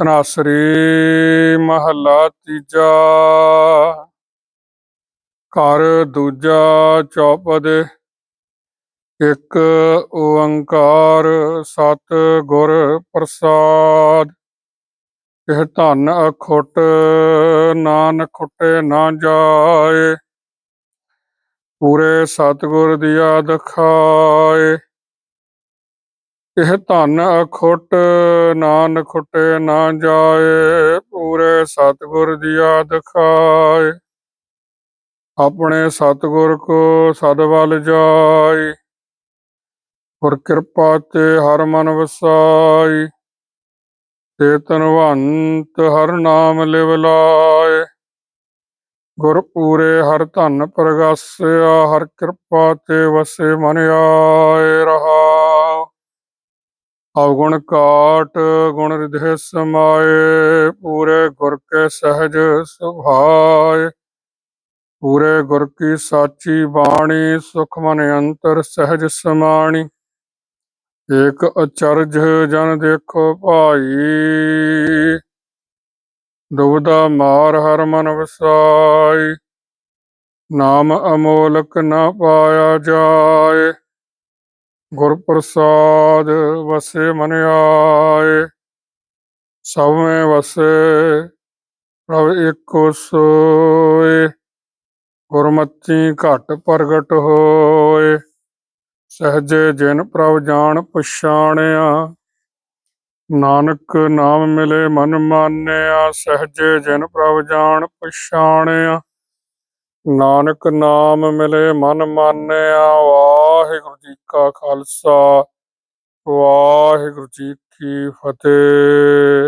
ਤਨਾਸਰੀ ਮਹੱਲਾ ਤੀਜਾ। ਘਰ ਦੂਜਾ ਚੌਪਦ, ਇੱਕ ਓੰਕਾਰ ਸਤ ਗੁਰ ਪ੍ਰਸਾਦ। ਇਹ ਧਨ ਅਖੁੱਟ ਨਾਨਕ ਖੁੱਟੇ ਨਾ ਜਾਏ, ਪੂਰੇ ਸਤਿਗੁਰ ਦੀਆ ਦਿਖਾਏ ਇਹ ਧਨ ਅਖੁੱਟ ਨਾਨ ਖੁੱਟੇ ਨਾ ਜਾਏ, ਪੂਰੇ ਸਤਿਗੁਰ ਦੀਆ ਦਖਾਏ ਆਪਣੇ ਸਤਿਗੁਰ ਕੋ ਸਦਵਲ ਜਾਈ ਗੁਰ ਕਿਰਪਾ ਤੇ ਹਰ ਮਨ ਵਸਾਈ ਤੇ ਤਨਵੰਤ ਹਰ ਨਾਮ ਲਿਵ ਲਾਏ। ਗੁਰ ਪੂਰੇ ਹਰ ਧਨ ਪ੍ਰਗਾਸਿਆ, ਹਰ ਕਿਰਪਾ ਤੇ ਵਸੇ ਮਨ ਆਏ ਰਹਾਉ ਅਵਗੁਣ ਕਾਟ ਗੁਣ ਰਿਧੇ ਸਮਾਏ, ਪੂਰੇ ਗੁਰ ਕੇ ਸਹਿਜ ਸੁਭਾਏ। ਪੂਰੇ ਗੁਰ ਕੀ ਸਾਚੀ ਬਾਣੀ, ਸੁਖ ਮਨ ਅੰਤਰ ਸਹਿਜ ਸਮਾਣੀ। ਏਕ ਅਚਰਜ ਜਨ ਦੇਖੋ ਭਾਈ। ਦੁਬਦਾ ਮਾਰ ਹਰ ਮਨ ਵਸਾਈ। ਨਾਮ ਅਮੋਲਕ ਨਾ ਪਾਇਆ ਜਾਏ। ਗੁਰ ਪ੍ਰਸਾਦ ਵਸੇ ਮਨ ਆਏ ਸਭ ਮੈਂ ਵਸੇ ਪ੍ਰਭ ਏਕੋ ਸੋਏ। ਗੁਰਮਤੀ ਘਟ ਪ੍ਰਗਟ ਹੋਏ, ਸਹਜੇ ਜਿਨ ਪ੍ਰਭ ਜਾਣ ਪਛਾਣਿਆ। ਨਾਨਕ ਨਾਮ ਮਿਲੇ ਮਨ ਮਾਨਿਆ, ਸਹਜੇ ਜਿਨ ਪ੍ਰਭ ਜਾਣ ਪਛਾਣਿਆ। ਨਾਨਕ ਨਾਮ ਮਿਲੇ ਮਨ ਮਾਨਿਆ ਵਾਹਿਗੁਰੂ ਜੀ ਕਾ ਖਾਲਸਾ ਵਾਹਿਗੁਰੂ ਜੀ ਕੀ ਫਤਿਹ।